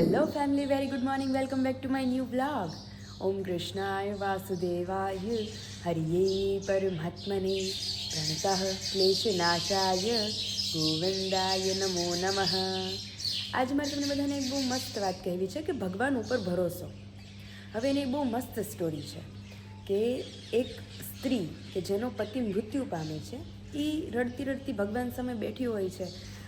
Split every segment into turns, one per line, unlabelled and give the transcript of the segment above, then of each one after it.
very good morning welcome back to my new blog ઓમ કૃષ્ણાય વાસુદેવાય હરિયે પરમાત્મને Pranatah ક્લેશનાશાય ગોવિંદાય નમો નમઃ આજે મારે તમને બધાને એક બહુ મસ્ત વાત કહેવી છે કે ભગવાન ઉપર ભરોસો. હવે એની બહુ મસ્ત સ્ટોરી છે કે એક સ્ત્રી કે જેનો પતિ મૃત્યુ પામે છે એ રડતી રડતી ભગવાન સામે બેઠી હોય છે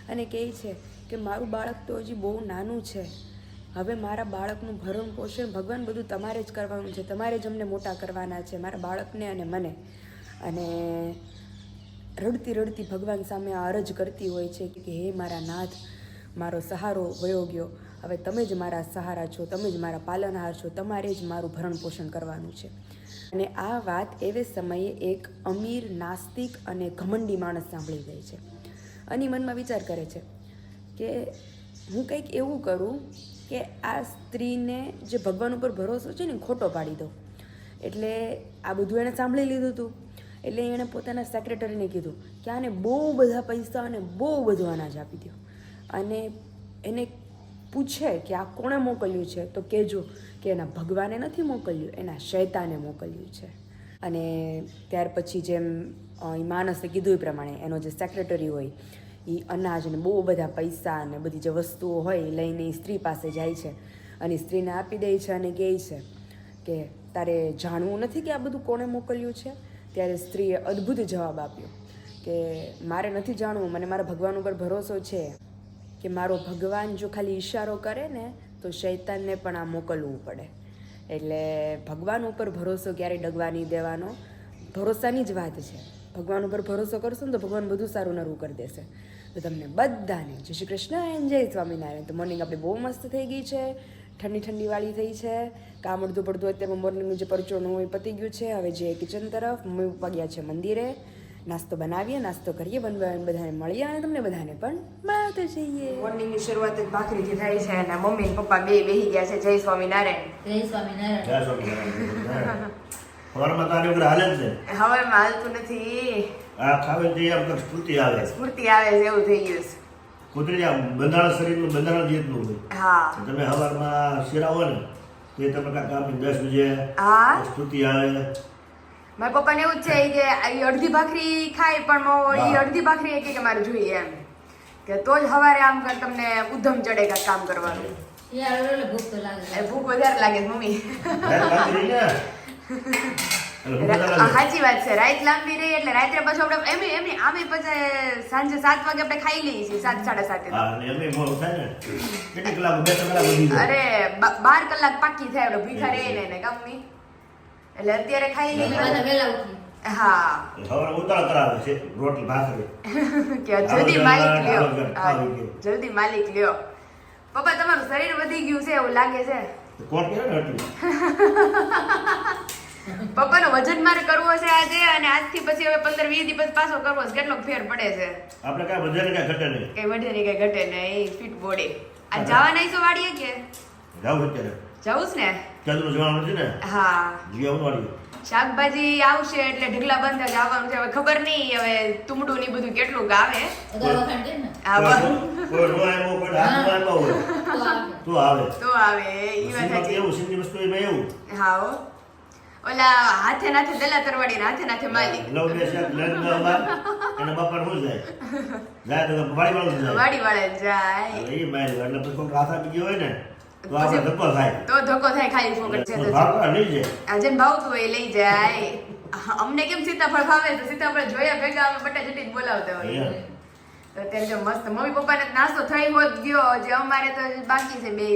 અને કહે છે કે મારું બાળક તો હજી બહુ નાનું છે. હવે મારા બાળકનું ભરણ પોષણ ભગવાન બધું તમારે જ કરવાનું છે. તમારે જ અમને મોટા કરવાના છે, મારા બાળકને અને મને. અને રડતી રડતી ભગવાન સામે આ અરજ કરતી હોય છે કે હે મારા નાથ, મારો સહારો વયો ગયો. હવે તમે જ મારા સહારા છો, તમે જ મારા પાલનહાર છો, તમારે જ મારું ભરણ પોષણ કરવાનું છે. અને આ વાત એવે સમયે એક અમીર, નાસ્તિક અને ઘમંડી માણસ સાંભળી જાય છે. અને મનમાં વિચાર કરે છે કે હું કંઈક એવું કરું કે આ સ્ત્રીને જે ભગવાન ઉપર ભરોસો છે ને ખોટો પાડી દો. એટલે આ બધું એણે સાંભળી લીધું હતું. એટલે એણે પોતાના સેક્રેટરીને કીધું કે આને બહુ બધા પૈસા અને બહુ બધું અનાજ આપી દો અને એને પૂછે કે આ કોણે મોકલ્યું છે? તો કહેજો કે એના ભગવાને નથી મોકલ્યું, એના શૈતાને મોકલ્યું છે. અને ત્યાર પછી જેમ માણસે કીધું એ પ્રમાણે એનો જે સેક્રેટરી હોય એ અનાજ ને બહુ બધા પૈસા અને બધી જે વસ્તુઓ હોય એ લઈને એ સ્ત્રી પાસે જાય છે. અને સ્ત્રીને આપી દે છે અને કહે છે કે, તારે જાણવું નથી કે આ બધું કોણે મોકલ્યું છે? ત્યારે સ્ત્રીએ અદ્ભુત જવાબ આપ્યો કે, મારે નથી જાણવું, મને મારા ભગવાન ઉપર ભરોસો છે કે મારો ભગવાન જો ખાલી ઈશારો કરે ને, તો શૈતાનને પણ આ મોકલવું પડે. એટલે ભગવાન ઉપર ભરોસો ક્યારેય ડગવા નહીં દેવાનો. ભરોસાની જ વાત છે. ભગવાન ઉપર ભરોસો કરશો ને તો ભગવાન બધું સારું નરું કરી દેશે. તો તમને બધાને જય શ્રી કૃષ્ણ એન્ડ જય સ્વામિનારાયણ. તો મોર્નિંગ આપણે બહુ મસ્ત થઈ ગઈ છે. ઠંડી ઠંડી વાળી થઈ છે. કામ અડધું પડતું અત્યારે મોર્નિંગનું જે પરચોનું હોય પતી ગયું છે. હવે જે કિચન તરફ. મમ્મી પપ્પા ગયા છે મંદિરે. નાસ્તો બનાવીએ નાસ્તો કરીએ બનવા બધાને મળીએ અને તમને બધાને પણ મળતા જઈએ. મોર્નિંગની શરૂઆત જ ભાખરીથી થાય છે અને મમ્મી પપ્પા બે બેહી ગયા છે. જય સ્વામિનારાયણ.
જય સ્વામિનારાયણ.
જય સ્વામિનારાયણ. સવારમાં તો આની વગર હાલે જ છે.
હવે હાલતું નથી.
આ ખાવે તે આમ કંઈક સ્ફૂર્તિ આવે.
સ્ફૂર્તિ આવે છે એવું થઈ ગયું છે.
કુદરતી આમ બંધારણ શરીરનું બંધારણ જ એટલું હોય.
હા.
તમે હવારમાં શિરાવો ને તે તમે કાંઈક કામ દસ બજે
હા.
સ્ફૂર્તિ આવે.
મારા પપ્પાને એવું જ છે કે એ અડધી ભાખરી ખાય પણ મો- ઈ અડધી ભાખરી એક કે કે મારે જોઈએ એમ. કે તો જ હવારે આમ કર તમને ઉધમ ચડે કાંઈક કામ કરવાનું.
ભૂખ તો લાગે.
ભૂખ વધારે લાગે મમ્મી. સાચી વાત છે. રાત લાંબી રહી એટલે રાત્રે પછી આપણે એમ એમ આમે પછી સાંજે સાત વાગે આપણે ખાઈ લઈએ છીએ સાત સાડા સાતે અરે બાર કલાક પાકી થાય આપણે ભીખા રહે ને એને કામની એટલે અત્યારે ખાઈ લઈએ.
ઉઠી
હા.
ઉતાળ કરાવે છે રોટલી ભાખરી.
કે જલ્દી માલિક લ્યો. જલ્દી માલિક લ્યો. પપ્પા તમારું શરીર વધી ગયું છે એવું લાગે છે?
કોણ એટલું
પપ્પાનું વજન મારે કરવો છે આજે અને આજથી પછી હવે પંદર વીસ દિવસ પાછો કરવો છે. કેટલો ફેર પડે છે.
આપણે કાંઈ વધારે કાંઈ ઘટે નહીં.
કઈ વધે કઈ ઘટે નહીં. ફિટ બોડી આ જવા નહીં તો વાડીએ કે
જાવ અત્યારે.
જવું છે ને?
ચાંદનું જવાનું છે ને?
હા.
જી આવું
શાકભાજી આવશે એટલે ઢગલા બંધ જ આવવાનું છે. હવે ખબર નહીં હવે તુમડું ની બધું કેટલું
ને?
નો નો હોય
તો આવે.
તો આવે.
એ વાત સાચી.
સિંધી વસ્તુ એમાં એવું?
હો. ઓલા હાથે નાથે દલા તરવાડી ને હાથે નાથે માલિક
લવ બે શાક લગ્ન બાર એના બાપા શું જાય? જાય તો વાડી વાળું જાય.
વાડી વાળા જાય.
એ મારી એટલે પછી કોઈ હાથ આપી ગયો હોય ને તો આપણે ધક્કો થાય.
તો ધક્કો થાય ખાલી ફોકટ છે
તો
તો
ભાગવા જાય.
આ જેને ભાવતું હોય એ લઈ જાય. અમને કેમ સીતાફળ ભાવે તો સીતાફળ જોયા ભેગા અમે બટા જટી જ બોલાવતા હોય. તો જો મસ્ત મમ્મી પપ્પાને નાસ્તો થઈ હોત ગયો જે અમારે તો બાકી છે બે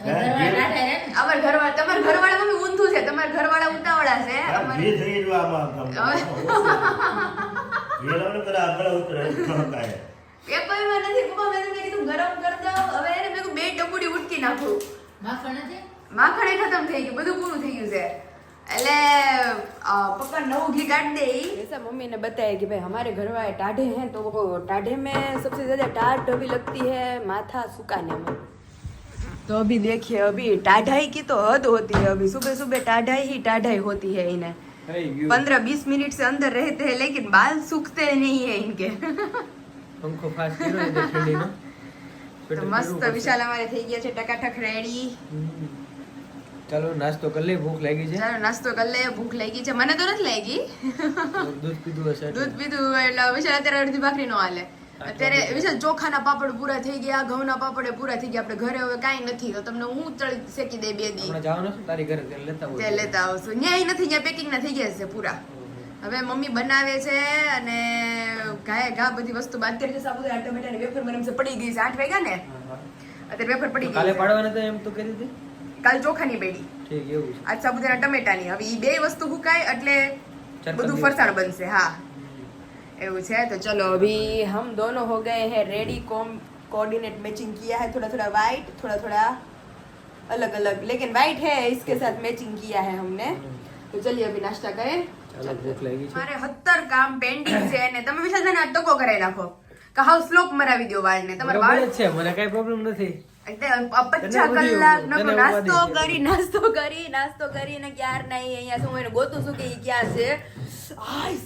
ને
હવે ઘરવાળા નાઠા રહે ને.
અમાર ઘરવાળા તમારા ઘરવાળા મમ્મી ઊંધું છે તમારા ઘરવાળા ઉતાવળા છે
આ
અમારે
જે થઈ રહ્યું આમાં આમ. એ લોકોને પેલા આગળ ઉતરે ખહકાય.
પેપરમાં નથી પપ્પા મેં તમને કીધું ગરમ કરી દો હવે એને મેં કીધું બે ટપુડી ઉટકી નાખું
માખણ નથી
માખણ એ ખતમ થઈ ગયું બધું પૂરું થઈ ગયું છે એટલે અ, પપ્પા નવું ઘી કાઢ દે ऐसा मम्मी ने बताया कि भाई हमारे घर वाले टाढ़े हैं तो वो टाढ़े में सबसे ज्यादा टाढ़ अभी लगती है माथा सुखाने में तो अभी देखिए अभी टाढ़ाई की तो हद होती है अभी सुबह सुबह टाढ़ाई ही टाढ़ाई होती है इन्हें पंद्रह बीस मिनट से अंदर रहते हैं लेकिन बाल सूखते नहीं है इनके
પંખો ફાસ્ટ કર્યો એટલે ઠંડીનો પેટ
તો મસ્ત વિશાલ અમારે થઈ ગયા છે ટકાટક રેડી
હમ. ચાલો નાસ્તો કરી લઈ ભૂખ લાગી છે
ચાલો નાસ્તો કરી લે ભૂખ લાગી છે મને તો નથી લાગી
દૂધ પીધું હશે એટલે.
દૂધ પીધું એટલે વિશાલ અત્યારે અડધી ભાખરી નો હાલે અત્યારે વિશાલ ચોખાના પાપડ પૂરા થઈ ગયા ઘઉંના પાપડ પૂરા થઈ ગયા આપણે ઘરે હવે કાંઈ નથી. તો તમને હું ચડી શેકી દે બે દી.
જવાનું છે તારી ઘરે લેતા હોય
લેતા આવશું. ન્યાય નથી ત્યાં પેકિંગ ના થઈ ગયા છે પૂરા. હવે મમ્મી બનાવે છે અને ગાય ઘા બધી વસ્તુ અત્યારે સાબુદાણા ટમેટાની વેફર મને એમ પડી ગઈ છે. આઠ વાગ્યા ને. અત્યારે વેફર પડી ગઈ કાલે
પાડવાના તો એમ તો કરી દીધી
કાલ ચોખાની બેડી
ઠીક એવું
આજ સાબુદાણા ટમેટાની. હવે એ બે વસ્તુ હુકાય એટલે બધું ફરસાણ બનશે હા. એવું છે तो चलो अभी हम दोनों हो गए हैं रेडी कोऑर्डिनेट मैचिंग किया है थोड़ा थोड़ा वाइट थोड़ा थोड़ा अलग अलग लेकिन वाइट है इसके साथ मैचिंग किया है हमने तो चलिए अभी नाश्ता करें
ચાલો ભૂખ લાગી છે
મારે સત્તર કામ પેન્ડિંગ છે ને તમે વિશાલ આ ટકો કરાવી નાખો કે હાઉસ સ્લોપ મરાવી દો વાળને તમારા
બરાબર
વાળ
જ છે મને કઈ પ્રોબ્લેમ નથી
પચાસ
બધી-
કલાક
તને
નો
ઉપાધિ
નાસ્તો
છે.
કરી નાસ્તો કરી નાસ્તો કરીને ક્યાર નહીં અહીંયા શું એને ગોતું શું કે ઈ ક્યાં છે આઈસ.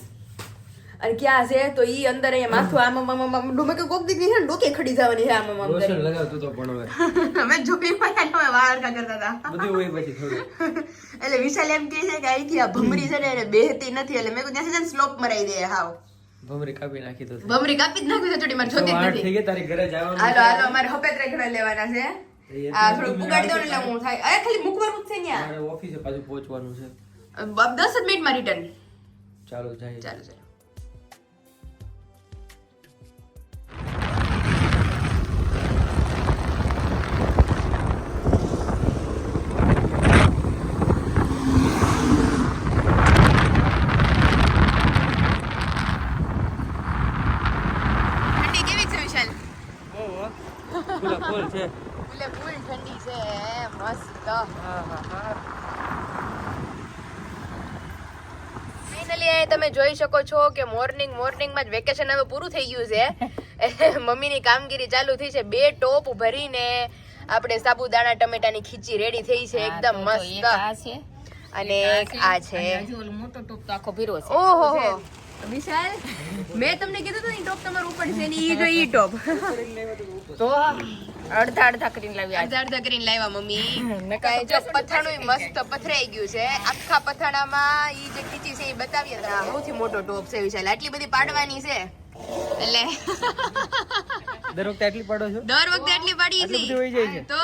અને ક્યાં છે તો ઈ અંદર અહીંયા માથું આમ આમ આમ આમ ડોમે કે કોક દીકરી છે ને ડોકે ખડી જવાની છે આમ આમ
લોશન લગાવતો તો પણ હવે.
અમે જોઈ પાયા તો વાળ કા કરતા હતા.
બધું હોય પછી થોડું.
એટલે વિશાલ એમ કહે છે કે અહીંથી આ ભમરી છે ને એને બેહતી નથી. એટલે મેં કીધું ત્યાંથી સ્લોપ મરાઈ દે હાવ.
ભમરી કાપી નાખી તો
ભમરી કાપી જ નાખ્યું તો ચોટી મારે જોતી જ
આઠ થઈ
નથી
તારી ઘરે જવાનું
હાલો હાલો અમારે હપેત્રે ઘરે લેવાના છે. આ થોડું પુગાડી દો ને એટલે હું થાય. અરે ખાલી મૂકવાનું જ છે ત્યાં
ઓફિસે પાછું પહોંચવાનું છે.
બ- દસ જ મિનિટમાં રિટર્ન
ચાલો જાય.
ચાલો ચાલો. જોઈ શકો છો કે મોર્નિંગ મોર્નિંગમાં જ વેકેશન હવે પૂરું થઈ ગયું છે. મમ્મીની કામગીરી ચાલુ થઈ છે. બે ટોપ ભરીને આપણે સાબુદાણા ટમેટાની ખીચી રેડી થઈ છે. એકદમ મસ્ત. અને આ છે.
મોટો ટોપ તો આખો ભીરો છે.
ઓહો વિશાલ મેં તમને કીધું હતું ને ટોપ તમારું ઉપર છે ને ઈ જો ઈ ટોપ.
તો અડધા અડધા કરીને લાવી
અડધા અડધા કરીને લાવ્યા મમ્મી. કાંઈ જો પથાણું મસ્ત પથરાઈ ગયું છે. આખા પથાણામાં ઈ જે ખીચી છે એ બતાવી હતા. સૌથી મોટો ટોપ છે વિશાલ. આટલી બધી પાડવાની છે. એટલે
દર વખતે આટલી પાડો છો?
દર વખતે આટલી પાડી
જાય છે
તો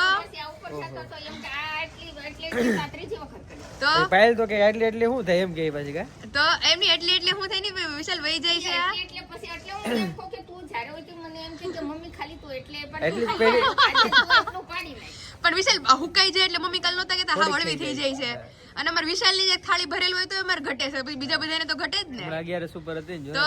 શકતો તો કે આટલી એટલે
તો?
એ પાયલ તો કે આટલી એટલે શું થાય એમ કે પાછી કા?
તો એમની એટલી એટલી શું થઈ ને વિશાલ વહી જાય છે.
એટલે પછી એટલે હું એમ કહું કે તું જ્યારે હોય મને એમ કે કે મમ્મી ખાલી તું એટલે પણ પાડી
વિશાલ હુકાઈ જાય એટલે મમ્મી કાલ નહોતા કે હા
વળવી
હળવી થઈ જાય. છે. અને અમારે વિશાલની જે થાળી ભરેલ હોય તો અમારે ઘટે છે. બીજા બધાને તો ઘટે જ ને.
અગિયાર સુપર હતી
તો?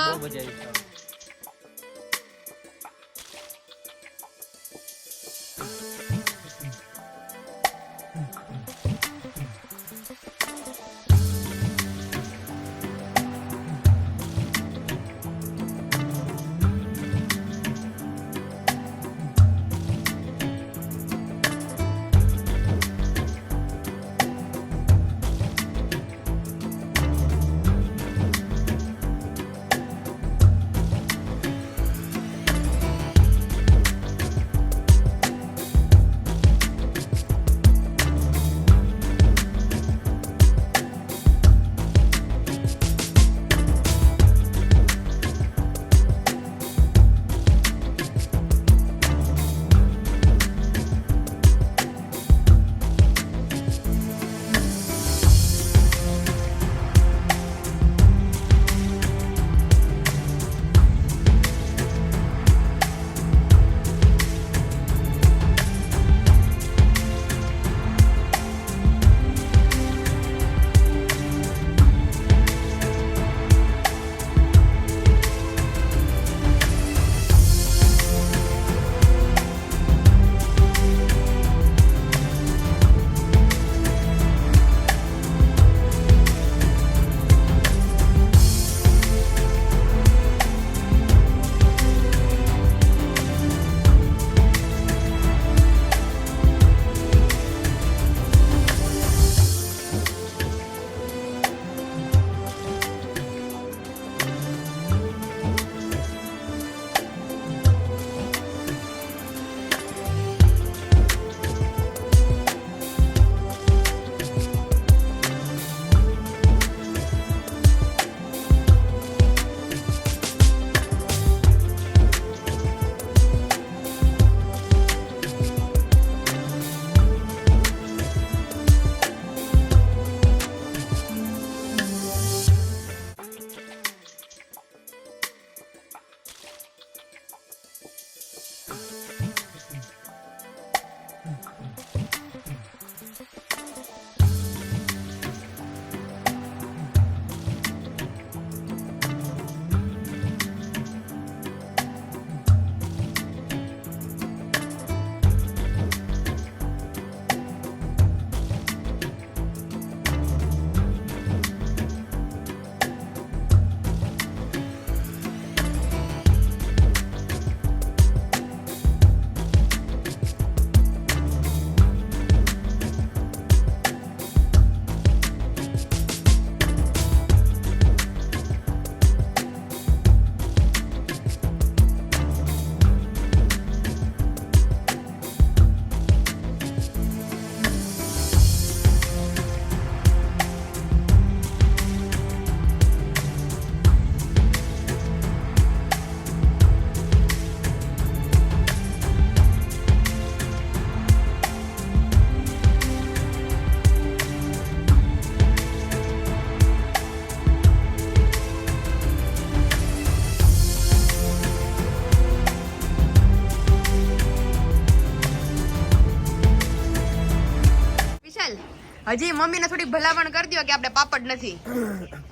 હજી મમ્મીને થોડી ભલામણ કરી દો કે આપણે પાપડ નથી.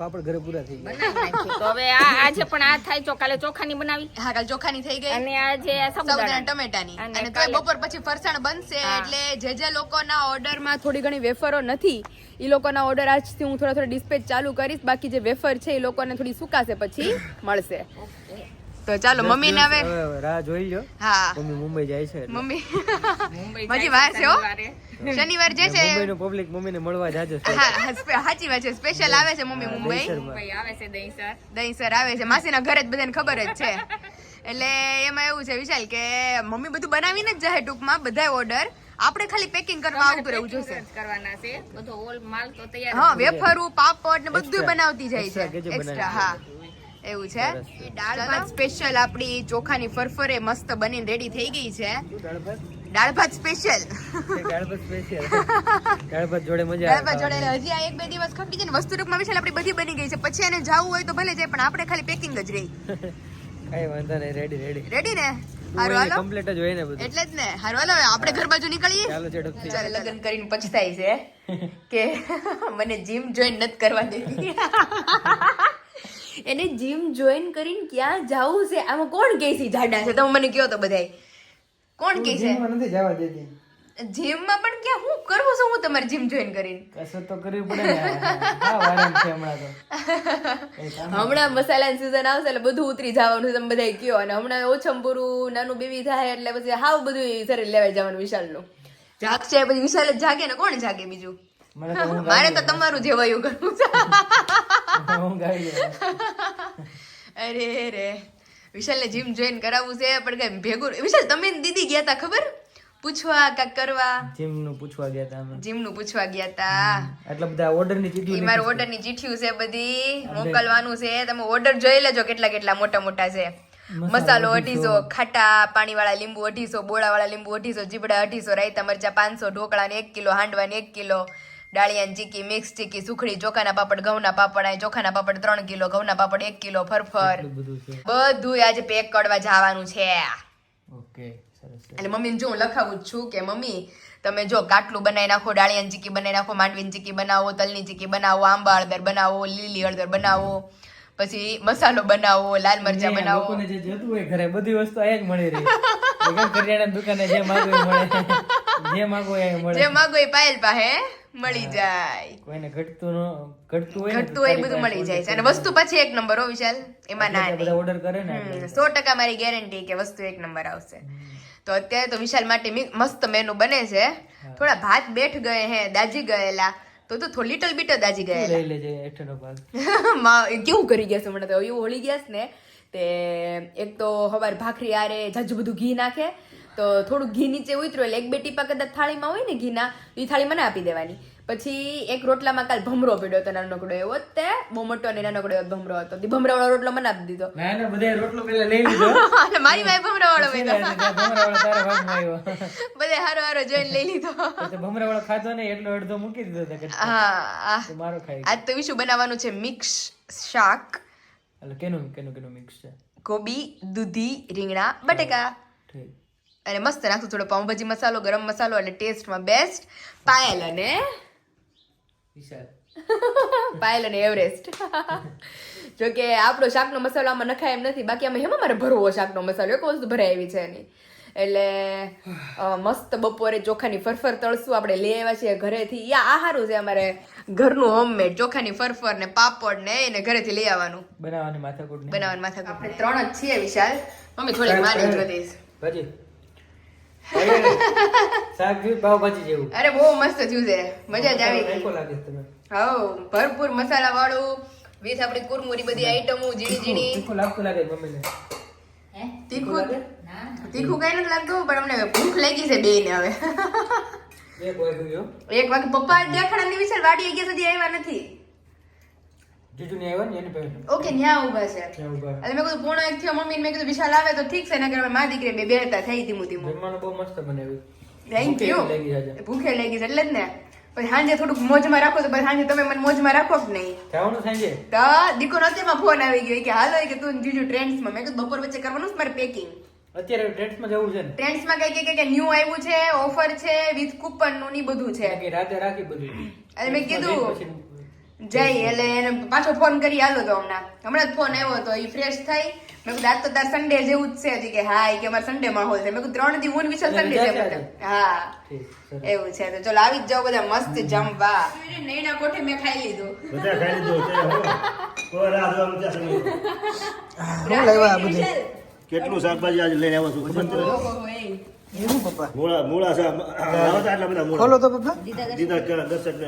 પાપડ ઘરે પૂરા થઈ ગયા.
તો હવે આ આજે પણ આ થાય તો કાલે ચોખાની બનાવી.
હા કાલે ચોખાની થઈ ગઈ.
અને આજે
સાબુદાણા.
સાબુદાણા
ટમેટાની.
અને તો
બપોર પછી ફરસાણ બનશે એટલે જે જે લોકોના ઓર્ડરમાં થોડી ઘણી વેફરો નથી એ લોકોના ઓર્ડર આજથી હું થોડા થોડા ડિસ્પેચ ચાલુ કરીશ. બાકી જે વેફર છે એ લોકોને થોડી સુકાશે પછી મળશે. તો ચાલો મમ્મી ને
હવે રાહ જોઈ લો
હા.
મમ્મી મુંબઈ જાય છે
મમ્મી.
મુંબઈ
હજી વાર છે હો.
શનિવાર.
જે છે
મુંબઈનું પબ્લિક મમ્મીને મળવા જાજો
હા સાચી વાત છે. સ્પેશિયલ આવે છે મમ્મી મુંબઈ.
મુંબઈ આવે છે દહીસર.
દહીં સર આવે છે. માસીના ઘરે જ બધાને ખબર જ છે. એટલે એમાં એવું છે વિશાલ કે મમ્મી બધું બનાવીને જ જાય ટૂંકમાં બધાય ઓર્ડર આપણે ખાલી પેકિંગ કરવા આવું રહેવું જોશે.
કરવાના છે. બધો ઓલ માલ તો તૈયાર
હા વેફરું પાપડ ને બધું બનાવતી જાય છે. એક્સ્ટ્રા હા. એવું છે? દાળ ભાત સ્પેશિયલ આપણી ચોખાની ફરફરે મસ્ત બની રેડી થઈ ગઈ છે.
દાળ ભાત?
સ્પેશિયલ
દાળ ભાત સ્પેશિયલ દાળ ભાત જોડે મજા
દાળ ભાત જોડે હજી આ એક બે દિવસ ખપી જાય ને વસ્તુ રૂપમાં વિશાલ આપણી બધી બની ગઈ છે. પછી એને જાવું હોય તો ભલે જાય પણ આપણે ખાલી પેકિંગ જ રહી.
કઈ વાંધો નહીં રેડી રેડી
રેડી ને?
કમ્પ્લીટ જ હોય ને બધું.
એટલે જ ને. હારું આપણે ઘર બાજુ નીકળીએ.
ચાલો ઝડપથી
ચાલ લગ્ન કરીને પછતાય છે કે મને જીમ જોઈન નથી કરવા દેતી. એને જીમ જોઈન કરીને ક્યાં જાવું છે? આમાં કોણ કહે છે જાડા છે? તમે મને કહો તો બધાય. કોણ કહે છે?
નથી જવા દેતી.
જીમમાં પણ ક્યાં? હું કરવું છું હું તમારે જીમ જોઈન કરીને?
કસરત તો કરવી પડે હમણાં તો. કઈ
હમણાં મસાલાની સિઝન આવશે એટલે બધું ઉતરી જવાનું તમે બધા કયો અને હમણાં ઓછમ પૂરું નાનું બેબી થાય એટલે પછી હાવ બધું શરીર લેવાઈ જવાનું વિશાલનું. જાગશે પછી વિશાલ જ જાગે ને કોણ જાગે બીજું? મારે તો તમારું જેવાયું કરવું છે. અરે રે. વિશાલને જીમ જોઈન કરાવવું છે પણ કઈ ભેગું વિશાલ તમે ને દીદી ગયા તા ખબર? પૂછવા કાક કરવા?
જીમનું પૂછવા ગયા હતા
જીમનું પૂછવા ગયા તા.
આટલા બધા ઓર્ડરની ચીઠી
મારી ઓર્ડરની ચીઠીઓ છે બધી. મોકલવાનું છે. તમે ઓર્ડર જોઈ લેજો કેટલા કેટલા મોટા મોટા છે. મસાલો અઢીસો ખાટા પાણી વાળા લીંબુ અઢીસો બોળા વાળા લીંબુ અઢીસો જીબડા અઢીસો રાયતા મરચા પાંચસો ઢોકળા ને એક કિલો હાંડવાની એક કિલો ડાળિયાની ચીકી મિક્સ ચીકી સુખડી ચોખાના પાપડ ઘઉંના પાપડ અહીં ચોખાના પાપડ ત્રણ કિલો ઘઉંના પાપડ એક કિલો ફરફર.
બધું
આજે પેક કરવા જવાનું છે.
ઓકે
એટલે મમ્મીને જો હું લખાવું છું કે મમ્મી તમે જો કાટલું બનાવી નાખો ડાળિયાની ચીકી બનાવી નાખો માંડવીની ચીકી બનાવો તલની ચીકી બનાવો આંબા હળદર બનાવો લીલી હળદર બનાવો પછી મસાલો બનાવો લાલ મરચા બનાવો.
લોકોને જે જોતું હોય ઘરે બધી વસ્તુ અહીંયા જ મળી રહી. એકમ કરિયાણાની દુકાને જે માંગો મળે. જે માંગો એ મળે.
જે માંગો એ પાયલ પાસે મળી જાય.
કોઈને ઘટતું ન ઘટતું હોય
ઘટતું હોય બધું મળી જાય છે. અને વસ્તુ પછી એક નંબર હો વિશાલ. એમાં ના નહીં.
ઓર્ડર કરે ને
સો ટકા મારી ગેરંટી કે વસ્તુ એક નંબર આવશે. તો અત્યારે તો વિશાલ માટે મસ્ત મેનુ બને છે. થોડા ભાત બેઠ ગયે હે દાજી ગયેલા. તો તો થોડી લિટલ બીટ દાજી ગયેલા.
લઈ લેજે એઠનો ભાગ.
કેવું કરી ગયા છે હમણાં તો? એવું હોળી ગયા ને? તે એક તો હવાર ભાખરી આરે જાજુ બધું ઘી નાખે. તો થોડું ઘી નીચે ઉતર્યું એટલે એક બે ટીપા કદાચ થાળીમાં હોય ને ઘીના એ થાળી મને આપી દેવાની. પછી એક રોટલામાં કાલ ભમરો પીડ્યો હતો નાનકડો એવો તે બહુ મોટો અને નાનકડો એવો ભમરો હતો. તે ભમરાવાળો રોટલો મને આપી દીધો.
ના ના બધા રોટલો પેલા લઈ લીધો.
અને મારી વાય ભમરાવાળો
વાળો આવ્યો
બધે હારો હારો જોઈને લઈ લીધો.
તો ભમરાવાળો ખાધો ને એટલો અડધો મૂકી દીધો
હા
મારો ખાઈ
આજ તો વિશું બનાવવાનું છે મિક્સ શાક.
એટલે કેનું કેનું કેનું મિક્સ છે?
કોબી દૂધી રીંગણા બટેકા.
ઠીક.
અને મસ્ત નાખશું થોડો પાઉંભાજી મસાલો ગરમ મસાલો અને ટેસ્ટમાં બેસ્ટ પાયલ અને પાયલ અને એવરેસ્ટ. જો કે આપણો શાકનો મસાલો આમાં નખાય એમ નથી બાકી આમાં એમાં મારે ભરવો શાકનો મસાલો એક વસ્તુ ભરાય એવી છે નહીં એટલે મસ્ત બપોરે ચોખાની ફરફર તળશું આપણે લઈ આવ્યા છીએ ઘરેથી. યા આ સારું છે અમારે ઘરનું હોમમેડ ચોખાની ફરફર ને પાપડ ને એને ઘરેથી લઈ આવવાનું.
બનાવવાની માથાકૂટ
બનાવવાની માથાકૂટ આપણે ત્રણ જ છીએ વિશાલ. મમ્મી થોડીક માની જો.
પાવભાજી જેવું.
અરે બહુ મસ્ત થયું છે. મજા જ આવી
લાગે તમે.
ભરપૂર મસાલા વાળું વીસ આપણી કુરમુરી બધી આઈટમો ઝીણી ઝીણી.
તીખું લાગતું લાગે મમ્મીને.
હે?
તીખું?
ના
તીખું કઈ નથી લાગતું પણ અમને ભૂખ લાગી છે બે ને હવે
એક વાગ્યું
એક વાગે પપ્પા દેખાડાની વિશે વાડી ગયા સુધી આવ્યા નથી.
જીજુ ને આવ્યા ને એની પહેલા
ઓકે ન્યા ઊભા છે.
ત્યાં ઊભા
એટલે મેં કીધું પોણો એક થયો મમ્મી મેં કીધું વિશાલ આવે તો ઠીક છે નકર હવે મા દીકરી બે બેહતા થઈ ધીમું ધીમું.
જમવાનું બહુ મસ્ત બનાવ્યું. Thank you.
ભૂખે લાગી છે એટલે જ ને. પછી સાંજે થોડુંક મોજમાં રાખો તો સાંજે તમે મને મોજમાં રાખો જ નહીં?
જવાનું સાંજે?
તો દીકો નતીમાં ફોન આવી ગયો. કે હાલો કે તું જીજુ ટ્રેન્ડ્સમાં. મેં કીધું બપોર વચ્ચે કરવાનું મારે પેકિંગ
અત્યારે ટ્રેન્ડ્સમાં જવું છે
ટ્રેન્ડ્સમાં કઈ કે કે ન્યુ આવ્યું છે ઓફર છે વિથ કૂપનનું ની બધું છે.
રાતે રાખી બધું.
અને મેં કીધું જઈ એટલે એને પાછો ફોન કરી આલો તો હમણાં. હમણાં જ ફોન આવ્યો તો એ ફ્રેશ થઈ. મેં કીધું આજ તો તાર સન્ડે જેવું જ છે. હજી કે હા કે અમારે સન્ડે માહોલ છે. મેં કીધું ત્રણ દી હું વિશાલ સન્ડે છે બધા. હા. એવું છે. તો ચલો આવી જ જાઓ બધા મસ્ત જમવા. નૈના કોઠે મેં ખાઈ લીધું.
બધા ખાઈ લીધું. કેટલું શાકભાજી આજે લઈને આવ્યો છું.
એવું પપ્પા?
મૂળા મૂળા છે આવા તો બધા મૂળા.
ખોલો તો પપ્પા.
દીદા કે દર્શક ને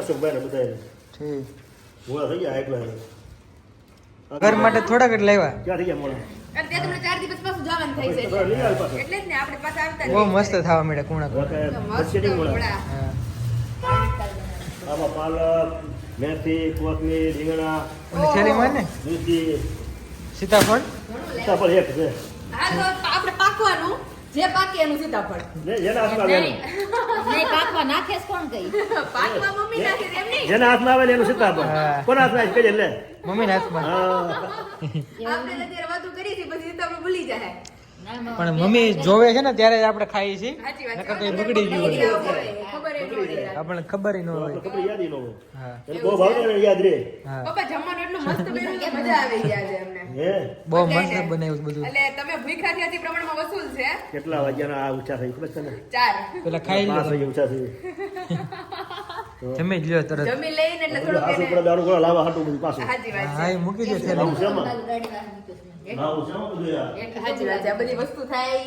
અશોકભાઈ ને બધા
ઠીક.
મૂળા થઈ ગયા એટલા
ઘર માટે થોડાક જ લાવ્યા
ક્યાં થઈ ગયા મૂળા?
અને ત્યાં તમને ચાર દિવસ પાછું જવાનું થઈ છે.
થોડા લઈ આવ પાછા
એટલે જ ને આપણે પાછા આવતા
બહુ મસ્ત થવા
મળે.
કુણા.
આમાં પાલક મેથી કોથમીર રીંગણા.
અને થેલીમાં ને?
દૂધી
સીતાફળ?
સીતાફળ એક છે.
હા આપણે પાકવાનું. જે પાકે એનું સીતાફળ
ને જેના હાથમાં આવે એનું.
નહીં પાકવા નાખેસ કોણ કઈ
પાકવા મમ્મી નાખે એમ નહીં?
જેના હાથમાં આવે ને એનું સીતાફળ
હા.
કોના હાથમાં આવે એટલે
મમ્મી હાથમાં.
આપણે અત્યારે વાતો કરી હતી પછી સીતાફળ ભૂલી જાય.
પણ મમ્મી જોવે છે ને ત્યારે જ આપણે ખાઈએ છીએ. નકર તો એ બગડી ગયું હોય. આપણને ખબર ન હોય.
ખબર યાદ ય ન હોય.
હા.
બહુ ભાવતો ને યાદ રે.
હા.
પપ્પા જમવાનું એટલું મસ્ત બન્યું કે મજા આવી ગઈ આજે અમને.
હે?
બહુ મસ્ત બનાવ્યું બધું.
એટલે તમે ભૂખ્યા થયા તે પ્રમાણમાં વસૂલ છે.
કેટલા વાગ્યાના આ ઊંચા થઈ ખબર છે ને
ચાર.
પેલા ખાઈ લો
ઊંચા થઈ.
જમી જ લ્યો તરત.
જમી લઈને એટલે
હાટું બધું પાછું.
વાત
હા મૂકી દે થેલી
છે? બધું યાર.
બધી વસ્તુ થાય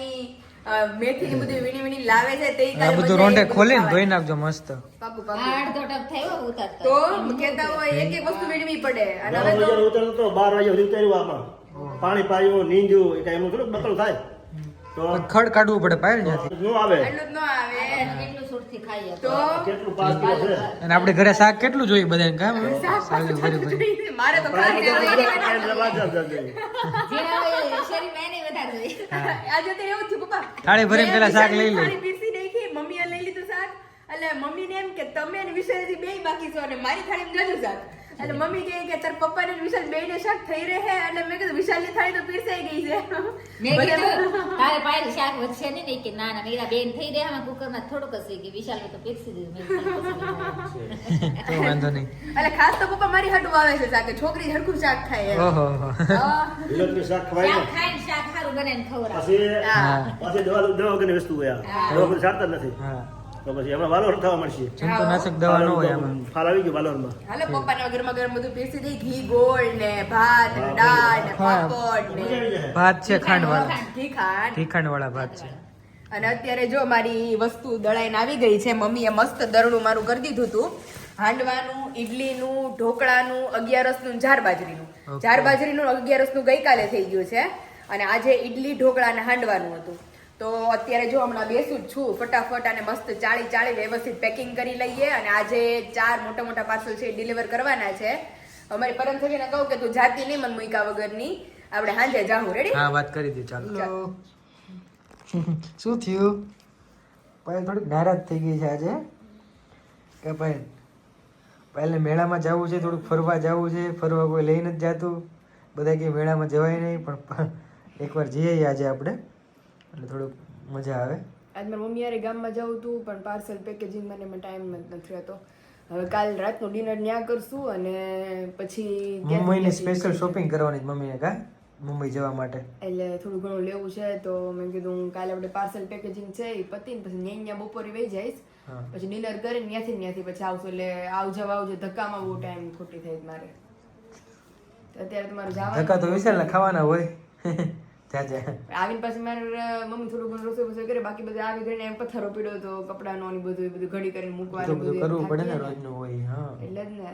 મેથી ની બધી વીણી વીણી લાવે છે તે
આ બધું રોંઢે ખોલીને ધોઈ નાખજો મસ્ત.
પાકું પાકું.
અડધો ટપ થયો
તો કેતા હોય એક એક વસ્તુ વીણવી પડે. અને હવે તો
ઉતાર્યું આમાં. પાણી પાયું નીંદ્યું એ ટાઈમનું થોડુંક બકલ થાય.
ખડ કાઢવું પડે પાયલ ત્યાંથી
નો આવે.
એટલું જ ન આવે.
કેટલું સુરથી ખાઈએ
તો
કેટલું પાંચ છે?
અને આપણે ઘરે શાક કેટલું જોઈએ બધાને કામ સાલી ભરી ભરી
મારે તો
પાંચ
ખાલી
કિલો
આવે.
જ
જે હોય શરીરમાં એને વધારે જોઈએ.
આજે તો એવું થયું પપ્પા.
થાળી ભરીને પેલા શાક લઈ લે.
મમ્મીએ લઈ લીધું શાક. એટલે મમ્મીને એમ કે તમે અને બે બેય બાકી છો અને મારી થાળીમાં જાજુ શાક. એટલે મમ્મી કહે કે તાર પપ્પા ને વિશાલ બે ને શાક થઈ રહે એટલે મેં કીધું વિશાલની થાળી તો પીરસાઈ ગઈ છે.
મેં કીધું તારે પાયલ શાક વધશે નહીં કે ના ના મેરા બેન થઈ રહ્યા કુકરમાં થોડુંક હશે કે વિશાલ તો પીરસી દીધું મેં
વાંધો નહીં.
એટલે ખાસ તો પપ્પા મારી હાટું આવે છે શાક છોકરી હરખું શાક ખાય.
ઓહો.
હા.
શાક ખવાય
શાક
ને.
શાક સારું બને ખવડાવે.
પછી પછી દવા દવા વગર વસ્તુ હોય આ. દવા વગર સારતા નથી.
હા.
તો પછી હમણાં વાલોર થવા મળશે.
જંતુનાશક દવા ન હોય આમાં.
ફાલ આવી ગયું વાલોરમાં.
હાલો પપ્પાને ગરમા ગરમ બધું પીસી દઈ ઘી ગોળ ને ભાત ને દાળ ને પાપડ ને
ભાત છે ખાંડ વાળા.
ઘી ખાંડ.
તીખાંડ વાળા ભાત છે.
અને અત્યારે જો મારી વસ્તુ દળાઈને આવી ગઈ છે મમ્મીએ મસ્ત દરણું મારું કરી દીધું હતું. હાંડવાનું ઈડલીનું ઢોકળાનું અગિયારસનું ને જાર બાજરીનું. જાર બાજરીનું અગિયારસનું ગઈકાલે થઈ ગયું છે. અને આજે ઈડલી ઢોકળા અને હાંડવાનું હતું. તો અત્યારે જો હમણાં બેસું જ છું ફટાફટ અને મસ્ત ચાળી ચાળી વ્યવસ્થિત પેકિંગ કરી લઈએ અને આજે ચાર મોટા મોટા પાર્સલ છે ડિલિવર કરવાના છે. અમારી પરમ થઈને કહું કે તું જાતી નહીં મન મુઈકા વગરની. આપણે હાંજે જાહું રેડી
હા વાત કરી દે ચાલો. શું થયું? પણ થોડીક નારાજ થઈ ગઈ છે આજે. કે ભાઈ પહેલે મેળામાં જવું છે થોડુંક ફરવા જવું છે ફરવા કોઈ લઈ નથી જાતું. બધા કે મેળામાં જવાય નહીં પણ એકવાર જઈએ આજે આપણે. એટલે થોડુંક મજા આવે.
આજ મારી મમ્મી યારે ગામમાં જવું હતું પણ પાર્સલ પેકેજિંગ મને એમાં ટાઈમ નથી રહેતો. હવે કાલ રાતનું ડિનર ન્યા કરશું અને પછી
મુંબઈની સ્પેશિયલ શોપિંગ કરવાની મમ્મીને કા? મુંબઈ જવા માટે.
એટલે થોડું ઘણું લેવું છે તો મેં કીધું કાલે આપણે પાર્સલ પેકેજિંગ છે એ પતીને પછી ન્યા ન્યા બપોરે વહી જઈશ. પછી ડિનર કરીને ત્યાંથી ત્યાંથી પછી આવશું. એટલે આવ જવા આવજો ધક્કામાં બહુ ટાઈમ ખોટી થાય મારે. અત્યારે તમારે
ધક્કા તો વિશાલ ખાવાના હોય.
આવીને પછી મારે મમ્મી થોડું ઘણું રસોઈ બસોઈ કરે બાકી બધું આવી કરીને એમ પથ્થરો પીડ્યો તો કપડાનો ને બધું એ બધું ઘડી કરીને મૂકવાનું
બધું
બધું
કરવું પડે ને રોજનું હોય હા.
એટલે જ ને.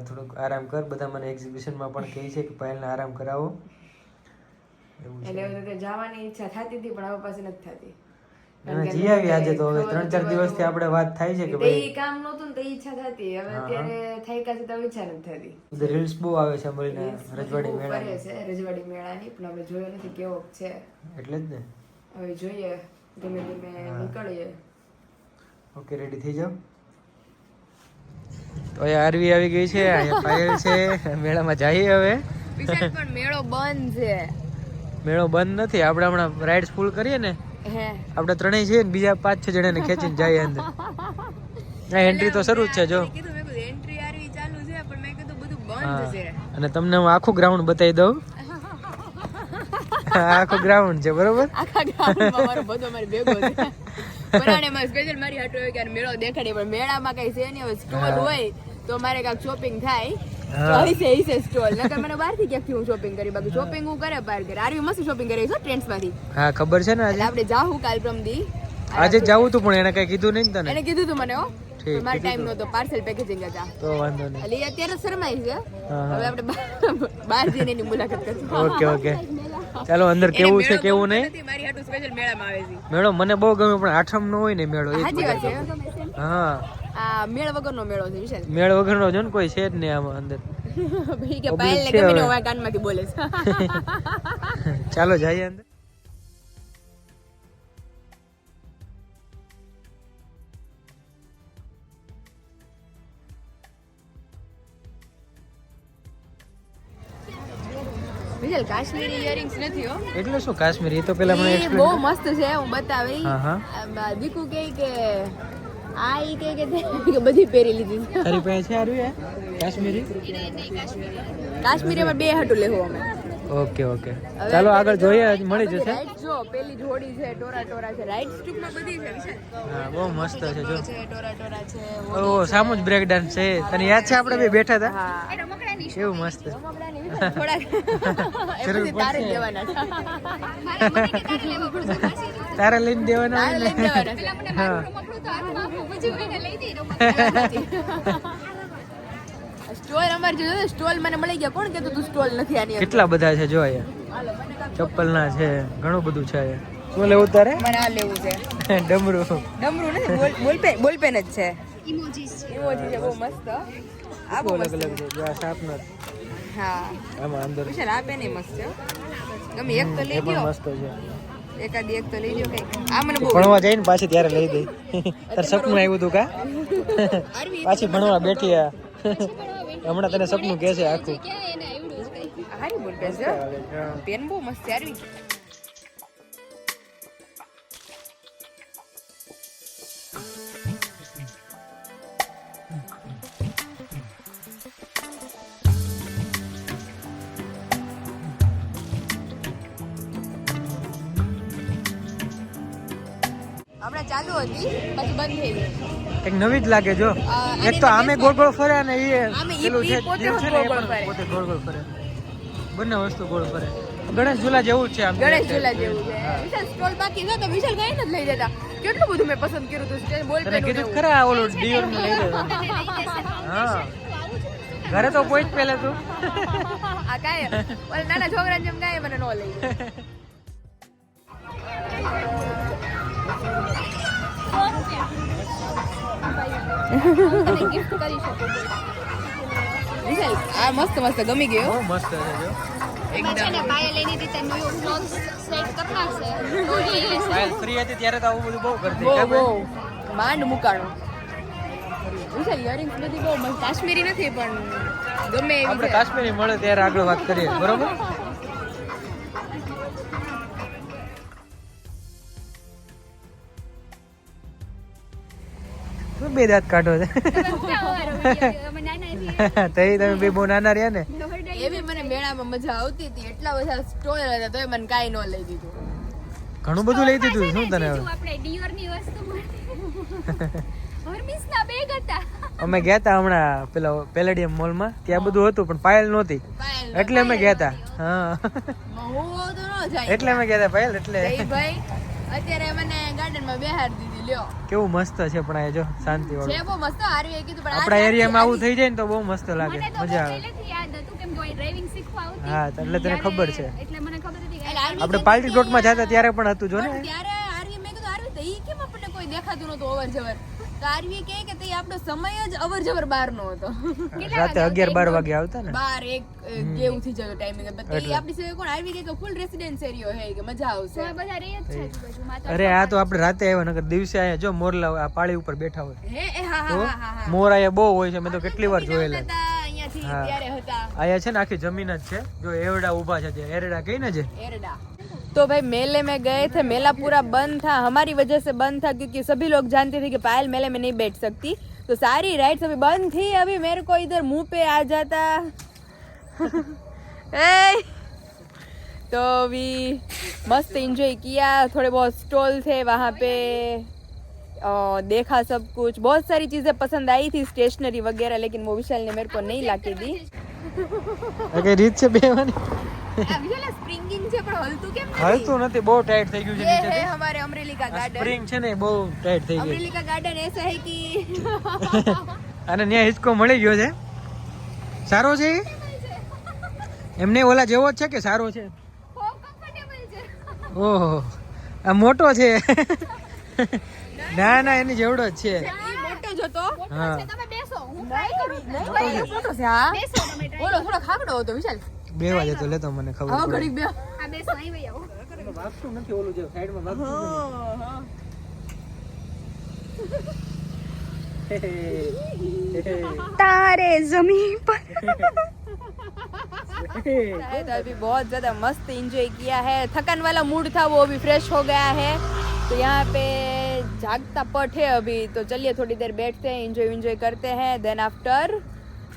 થોડુંક આરામ કર બધા મને એક્ઝિબિશનમાં પણ કહે છે કે પહેલા આરામ કરાવો.
એટલે જવાની ઈચ્છા થતી હતી પણ હવે પાછી નથી થતી.
અને જી આવી આજે તો હવે ત્રણ ચાર દિવસથી આપણે વાત થાય છે કે ભાઈ
કામ નહોતું ને તો ઈચ્છા થતી. હવે અત્યારે થઈ કાશે તો ઈચ્છા નથી થતી.
રીલ્સ બહુ આવે છે મળીને રજવાડી
મેળા છે રજવાડી મેળાની પણ હવે જોયો નથી કેવો છે.
એટલે જ ને.
હવે જોઈએ ધીમે ધીમે નીકળીએ.
ઓકે રેડી થઈ જાઓ? તો અહીંયા આરવી આવી ગઈ છે અહીંયા પાયલ છે મેળામાં જઈએ હવે.
પણ મેળો બંધ છે.
મેળો બંધ નથી આપણે હમણાં રાઇડ્સ ફૂલ કરીએ ને આપણે ત્રણેય છીએ ને બીજા પાંચ છ જણાને ખેંચીને જાય અંદર. એન્ટ્રી તો શરૂ જ છે જો.
છે છે.
અને તમને હું આખું ગ્રાઉન્ડ બતાવી દઉં. આખું ગ્રાઉન્ડ છે બરોબર?
આખા બધો મારી ભેગો છે. પરાણે સ્પેશિયલ મારી હાટો હોય કે મેળો દેખાડે પણ મેળામાં કઈ છે નહીં હવે સ્ટોલ હોય તો મારે કાંઈક શોપિંગ થાય. તો
હા.
હશે હશે સ્ટોલ. નકર મને બહારથી ક્યાંકથી હું શોપિંગ કરી બાકી શોપિંગ હું કરે બહાર કરે આરવી મસ્ત શોપિંગ કરી છો ટ્રેન્ડ્સમાંથી.
હા ખબર છે ને આજે?
આપણે જાહું કાલ પ્રમ દી
આજે જવું તું પણ એને કઈ કીધું નહીં તને?
એને કીધું તું મને હો. પણ ટાઈમ નહોતો પાર્સલ પેકેજિંગ હતા.
તો વાંધો નહીં.
એટલે અત્યારે શરમાઈ છે. હવે આપણે બહાર- જઈને એની મુલાકાત કરશું.
Okay okay. ચાલો અંદર કેવું છે કેવું નહીં?
મારી હાટુ સ્પેશિયલ મેળામાં આવે છે.
મેળો મને બહુ ગમ્યો પણ આઠમ નો હોય ને મેળો. હા.
આ મેળ વગરનો મેળો છે વિશાલ
મેળ વગરનો જો ને કોઈ છે જ નહીં આમાં અંદર.
ભાઈ કે પાયલ ને કાનમાંથી બોલે છે.
ચાલો જઈએ અંદર.
કાશ્મીરી ઇયરિંગ્સ નથી હો.
એટલે શું કાશ્મીરી? તો પેલા મને
બહુ મસ્ત છે હું બતાવી. દીકુ કહે કે આ ઈ કે કે બધી પહેરી લીધી છે.
તારી પાસે છે આરવી હે? કાશ્મીરી?
માં બે હટુ લેવું અમે.
Okay okay. ચાલો આગળ જોઈએ મળી જશે.
જો પેલી જોડી છે ટોરા ટોરા છે. રાઈડ સ્ટુકમાં બધી છે વિશાલ.
હા બહુ મસ્ત છે જો.
ટોરા ટોરા છે
ઓ સામુજ બ્રેક ડાન્સ છે. તને યાદ છે આપણે બે બેઠા હતા?
હા.
કેવું મસ્ત.
એ તારે લેવાના છે.
તારે લઈને દેવાના હા.
સ્ટોલ અમારે જો સ્ટોલ મને મળી ગયા. કોણ કહેતું તું સ્ટોલ નથી આની અંદર?
કેટલા બધા છે જો અહીંયા?
હાલો, મને
ચપ્પલના છે ઘણું બધું છે શું લેવું તારે?
મને આ લેવું છે.
ડમરું.
ડમરું નથી બોલ બોલપેન બોલપેન જ છે. ઇમોજી છે. બહુ મસ્ત. આ બહુ
અલગ અલગ છે. જો આ શાર્પનર.
હા.
આમાં અંદર.
વિશાલ આ પેન મસ્ત છે. ગમે એક તો લઈ લ્યો.
મસ્ત છે.
એકાદી એક તો લઈ લ્યો કઈ આ મને બહુ
ભણવા જઈને પાછી ત્યારે લઈ દઈ તાર સપનું આવ્યું હતું કા? પાછી ભણવા બેઠી આ. હમણાં તને સપનું કહે છે આખું.
હારી છે. પેન બહુ મસ્ત છે હમણાં ચાલુ હતી પછી બંધ થઈ ગઈ.
એક નવી જ લાગે જો. એક તો આમે ગોળ ગોળ ફરે અને એ પેલું છે
પોતે
ને
ગોળ ગોળ ફરે.
બંને વસ્તુ ગોળ ફરે. ગણેશ ઝૂલા જેવું છે આમ.
ગણેશ ઝૂલા જેવું છે. વિશાલ સ્ટોલ બાકી હતો તો વિશાલ કઈ જ લઈ જતા. કેટલું બધું મેં પસંદ કર્યું હતું બોલ
તને કીધું ખરા ઓલું ડિયોરનું લઈ લેવાનું હા. ઘરે તો કોઈ જ પેલે તું.
આ કાય ઓલા નાના છોકરાને જેમ કાંઈ મને નો લઈ જાય. વિશાલ આ મસ્ત મસ્ત ગમી ગયો.
બહુ મસ્ત છે જો. ફ્રી હતી ત્યારે તો આવું બધું બહુ કરતી.
બહુ
ખબર?
બહુ. માંડ મુકાણું. કાશ્મીરી નથી પણ ગમે
કાશ્મીરી મળે ત્યારે આગળ વાત કરીએ બરોબર? બે દાંત કાઢો છે. તો એ તમે બે બહુ નાના રહ્યા ને?
એવી મને મેળામાં મજા આવતી હતી. એટલા બધા સ્ટોલ હતા તોય મને કાંઈ ન લઈ દીધું.
ઘણું બધું લઈ દીધું શું તને હવે?
આપણે ડિયોરની વસ્તુ હર્મિસના બેગ હતા.
અમે ગયા હતા હમણાં પેલા પેલેડિયમ મોલમાં ત્યાં બધું હતું પણ પાયલ નહોતી. એટલે અમે ગયા હતા હા.
ન
એટલે અમે ગયા હતા પાયલ એટલે.
ભાઈ. અત્યારે મને ગાર્ડનમાં બેહાર દીધી
કેવું મસ્ત છે પણ આ જો શાંતિ વાળું
છે બહુ મસ્ત આરવી કીધું પણ
આપણા એરિયામાં આવું થઈ જાય ને તો બહુ મસ્ત લાગે. મજા આવે.
યાદ હતું કેમ કે ડ્રાઇવિંગ શીખવા આવતી
હા તો એટલે તને ખબર છે.
એટલે મને ખબર હતી કે
આપણે પાલટી
કે-
જતા ત્યારે પણ હતું જો ને.
ત્યારે આરવી મેં કીધું આરવી તો ઈ કેમ આપણને કોઈ દેખાતું નતું અવર જવર તો આરવી કહે કે તે આપણો સમય જ અવર જવર બહારનો હતો.
રાતે અગિયાર બાર વાગે આવતા ને?
બાર એક જેવું થઈ જતો ટાઈમિંગ આપણી સિવાય કોણ? આવી કહે કે ફૂલ રેસિડેન્સ એરિયો હે કે મજા આવશે.
તો બધા રહી જ છે તો
અરે આ તો આપણે રાતે આવ્યા નકર દિવસે આયા જો મોરલા આ પાળી ઉપર બેઠા હોય.
હે એ હા
તો
હા હા હા.
મોર આયા બહુ હોય છે મેં તો કેટલી વાર જોયેલા.
અહીંયાથી ત્યારે હતા.
આયા છે ને આખી જમીન જ છે. જો એરડા ઊભા છે જે એરડા કઈ ને જે
એરડા. तो भाई मेले में गए थे, मेला पूरा बंद था, हमारी वजह से बंद था क्योंकि सभी लोग जानते थे कि पायल मेले में नहीं बैठ सकती। तो सारी राइड सभी बंद थी, अभी मेरे को इधर मुँह पे आ जाता। ए तो भी मस्त एंजॉय किया, थोड़े बहुत स्टॉल थे वहाँ पे, और देखा सब कुछ। बहुत सारी चीज़ें पसंद आई थी स्टेशनरी वगैरह, लेकिन वो विशाल ने मेरे को नहीं ला दी।
अगर
रीत से बेमानी હલતું
નથી બહુ ટાઈટ થઈ ગયું છે નીચે
હમારે
અમરેલી છે ને બહુ ટાઈટ અને ન્યા હિસકો મળી ગયો છે સારો છે એમને ઓલા જેવો જ છે કે સારો છે ઓહો આ મોટો છે ના ના એની જેવડો જ છે હા
બેસો હું ટ્રાય કરી
મોટો છે હા
બેસો તમે ટ્રાય
ઓલો થોડો ખાકડો હતો વિશાલ
બેવા જતો લેતો મને
હવે
ખબર
ઘડીક બે
આ બેસો અહીં વહી આવો
પડે વાગતું નથી ઓલું જે સાઈડમાં
तारे जमीन पर शायद अभी बहुत ज्यादा मस्त एंजॉय किया है थकन वाला मूड था वो अभी फ्रेश हो गया है तो यहाँ पे जागता पट है अभी तो चलिए थोड़ी देर बैठते हैं एंजॉय एंजॉय करते हैं देन आफ्टर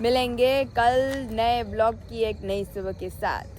मिलेंगे कल नए ब्लॉग की एक नई सुबह के साथ